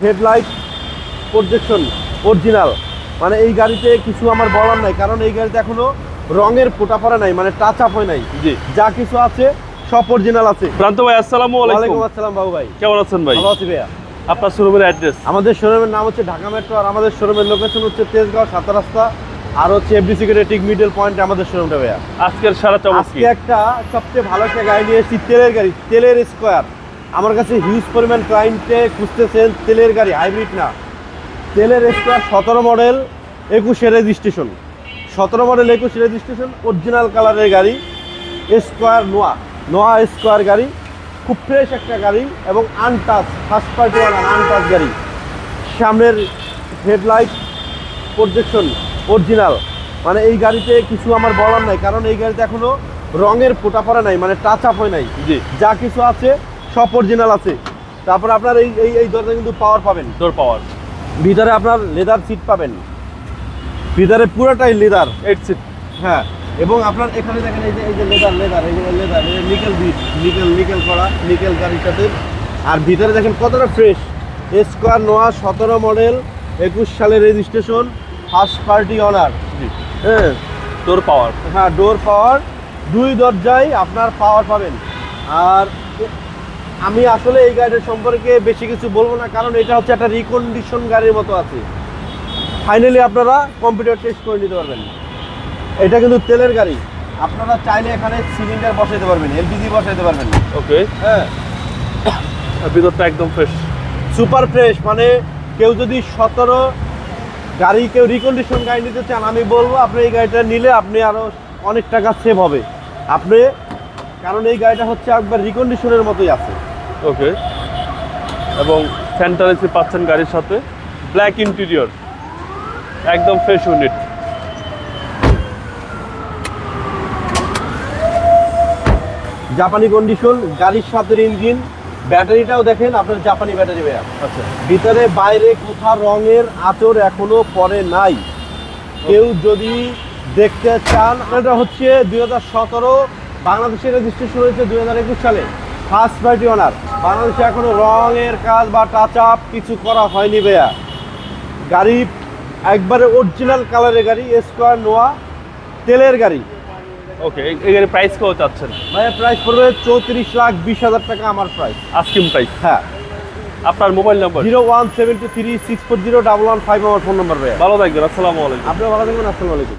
Headlight projection original মানে এই গাড়িতে কিছু আমার বলার নাই কারণ এই গাড়িতে এখনও রঙের ফোটা পড়া নাই মানে টাচ আপ হয় নাই। জি। যা কিছু আছে সব অরিজিনাল আছে। প্রান্ত ভাই আসসালামু আলাইকুম। আসসালাম বাবু ভাই। কেমন আছেন ভাই? ভালো আছি ভাইয়া। আপনার শোরুমের অ্যাড্রেস আমাদের শোরুমের নাম হচ্ছে ঢাকা মেট্রো আর আমাদের শোরুমের লোকেশন হচ্ছে তেজগাঁও সাত রাস্তা আর হচ্ছে এফডিসি গেটের ঠিক মিডল পয়েন্টে আমাদের শোরুমটা ভাইয়া। আজকের সারা চমক আজকে একটা সবচেয়ে ভালো একটা গাড়ি নিয়ে এসেছি তেলের গাড়ি তেলের স্কোয়ার আমার কাছে হিউজ পরিমাণ ক্লায়েন্টে খুঁজতেছেন তেলের গাড়ি হাইব্রিড না। তেলের স্কোয়ার সতেরো মডেল একুশে রেজিস্ট্রেশন সতেরো মডেল একুশে রেজিস্ট্রেশন অরিজিনাল কালারের গাড়ি স্কোয়ার নোয়া নোয়া স্কোয়ার গাড়ি খুব ফ্রেশ একটা গাড়ি এবং আনটাচ ফার্স্ট পার্টি আনটাচ গাড়ি। সামনের হেডলাইট প্রজেকশন অরিজিনাল মানে এই গাড়িতে কিছু আমার বলার নাই কারণ এই গাড়িতে এখনও রঙের ফোটা পড়া নাই মানে টাচ আপ হয় নাই। যা কিছু আছে সব অরিজিনাল আছে। তারপর আপনার এই এই এই দরজা কিন্তু পাওয়ার পাবেন। ডোর পাওয়ার ভিতরে আপনার লেদার সিট পাবেন। ভিতরে পুরোটাই লেদার এইট সিট হ্যাঁ এবং আপনার এখানে দেখেন এই যে এই যে লেদার লেদার এগুলো leather nickel bit nickel nickel করা নিকেল গাড়ির সাথে। আর ভিতরে দেখেন কতটা ফ্রেশ স্কোয়ার নোয়া সতেরো মডেল একুশ সালের রেজিস্ট্রেশন ফার্স্ট পার্টি অনার হ্যাঁ। ডোর পাওয়ার হ্যাঁ ডোর পাওয়ার দুই দরজায় আপনার পাওয়ার পাবেন। আর আমি আসলে এই গাড়িটার সম্পর্কে বেশি কিছু বলব না কারণ এটা হচ্ছে একটা রিকন্ডিশন গাড়ির মতো আছে। ফাইনালি আপনারা কম্পিউটার টেস্ট করে নিতে পারবেন। এটা কিন্তু তেলের গাড়ি। আপনারা চাইলে এখানে সিলিন্ডার বসাইতে পারবেন এলপিজি বসাইতে পারবেন। ওকে হ্যাঁ। ভিতরটা একদম ফ্রেশ সুপার ফ্রেশ মানে কেউ যদি সতেরো গাড়ি কেউ রিকন্ডিশন গাড়ি নিতে চান আমি বলব আপনি এই গাড়িটা নিলে আপনি আরও অনেক টাকা সেভ হবে। আপনি কারণ এই গাড়িটা হচ্ছে একবার রিকন্ডিশনের মতোই আছে। ওকে। এবং সেন্টার এসি পাচ্ছেন গাড়ির সাথে। ব্ল্যাক ইন্টেরিয়র একদম ফ্রেশ ইউনিট জাপানি কন্ডিশন গাড়ির সাথে ইঞ্জিন ব্যাটারিটাও দেখেন আপনার জাপানি ব্যাটারি ভাইয়া। আচ্ছা। ভিতরে বাইরে কোথা রঙের আচর এখনও পরে নাই। কেউ যদি দেখতে চান এটা হচ্ছে দুই হাজার সতেরো বাংলাদেশের রেজিস্ট্রেশন হয়েছে দুই হাজার একুশ সালে। ফার্স্ট পার্টি অনার বাংলাদেশে এখনও রঙের কাজ বা টাচ আপ কিছু করা হয়নি ভাইয়া। গাড়ি একবারে অরিজিনাল কালারের গাড়ি স্কোয়ার নোয়া তেলের গাড়ি। ওকে এই গাড়ির প্রাইস কত চাচ্ছেন? ভাইয়া প্রাইস পড়বে চৌত্রিশ লাখ বিশ হাজার টাকা আমার প্রাইস আস্কিম প্রাইস হ্যাঁ। আপনার mobile number zero one seven two three six four zero double one five আমার ফোন নম্বর ভাইয়া। ভালো থাকবেন আসসালামু আলাইকুম। আপনারা ভালো থাকবেন আসসালামু আলাইকুম।